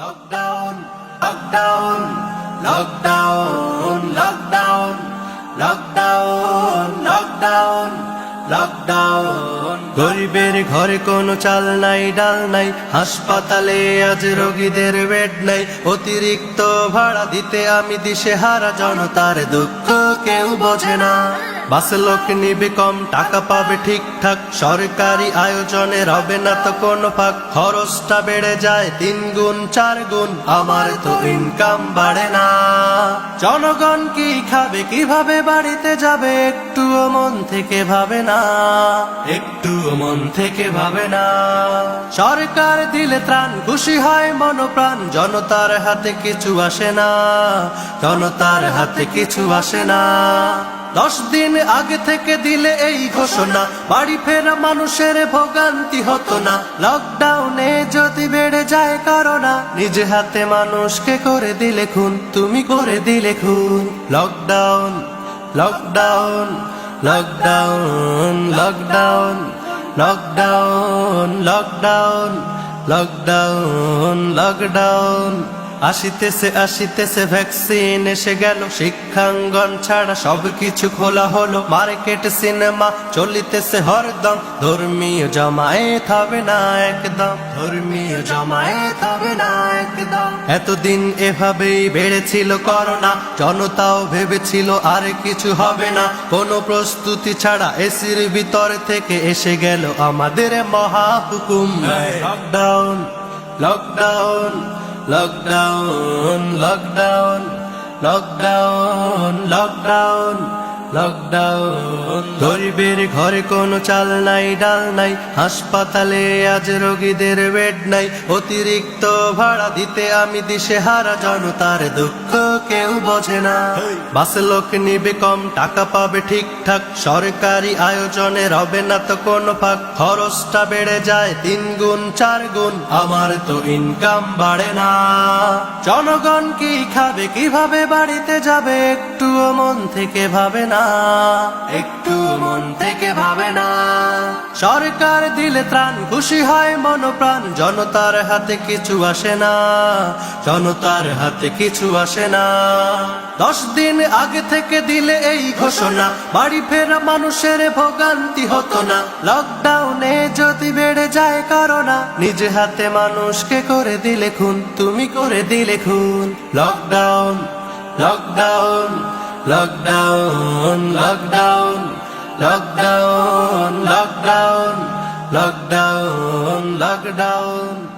Lockdown lockdown lockdown lockdown lockdown lockdown lockdown গরিবের ঘরে কোনো চাল নাই, ডাল নাই, হাসপাতালে আজ রোগীদের বেড নাই। অতিরিক্ত ভাড়া দিতে আমি দিশে হারা জনতার দুঃখ কেউ বোঝে না। বাস লোক নিবে কম, টাকা পাবে ঠিকঠাক। সরকারি আয়োজনে হবে না তো কোনো ফাঁক। খরচটা বেড়ে যায় তিন গুণ, চার গুণ, আমার তো ইনকাম বাড়ে না। জনগণ কি খাবে, কীভাবে বাড়িতে যাবে, একটুও মন থেকে ভাবে না। একটুও মন থেকে ভাবে না। সরকার দিলে ত্রাণ, খুশি হয় মনপ্রাণ, জনতার হাতে কিছু আসে না। জনতার হাতে কিছু আসে না। দশ দিন আগে থেকে দিলে এই ঘোষণা, বাড়ি ফেরা মানুষের ভোগান্তি হতো না। লকডাউনে যদি বেড়ে যায় করোনা, নিজে হাতে মানুষকে করে দিলে খুন, তুমি করে দিলে খুন lockdown lockdown lockdown lockdown lockdown lockdown lockdown lockdown আসিতেছে আসিতেছে ভ্যাকসিন এসে গেল। শিক্ষাঙ্গন ছাড়া সবকিছু খোলা হলো। মার্কেট সিনেমা চলিতেছে হরদম। ধর্মীয় জমায়েত হবে না একদম। ধর্মীয় জমায়েত হবে না এতদিন এভাবেই বেড়েছিল করোনা। জনতাও ভেবেছিল আর কিছু হবে না। কোনো প্রস্তুতি ছাড়া এসির ভিতর থেকে এসে গেল আমাদের মহাহুকুম lockdown lockdown lockdown lockdown lockdown lockdown lockdown গরিবের ঘরে কোনো চাল নাই ডাল নাই হাসপাতালে আজ রোগীদের বেড নাই। অতিরিক্ত ভাড়া দিতে আমি দিশে হারা জনতার দুঃখ কেউ বোঝে না। বাস লোক নিবে কম টাকা পাবে ঠিকঠাক। সরকারি আয়োজনে হবে না তো কোনো ফাঁক। খরচটা বেড়ে যায় তিন গুণ চার গুণ আমার তো ইনকাম বাড়ে না। জনগণ কি খাবে কীভাবে বাড়িতে যাবে একটুও মন থেকে ভাবে না। একটু মন থেকে ভাবে না। সরকার দিলে ত্রাণ, খুশি হয় মনপ্রাণ। জনতার হাতে কিছু আসে না। জনতার হাতে কিছু আসে না। দশ দিন আগে থেকে দিলে এই ঘোষণা, বাড়ি ফেরা মানুষের ভোগান্তি হতো না। লকডাউনে যদি বেড়ে যায় করোনা নিজে হাতে মানুষকে করে দিলে খুন, তুমি করে দিলে খুন। Lockdown lockdown. Lockdown lockdown lockdown lockdown lockdown lockdown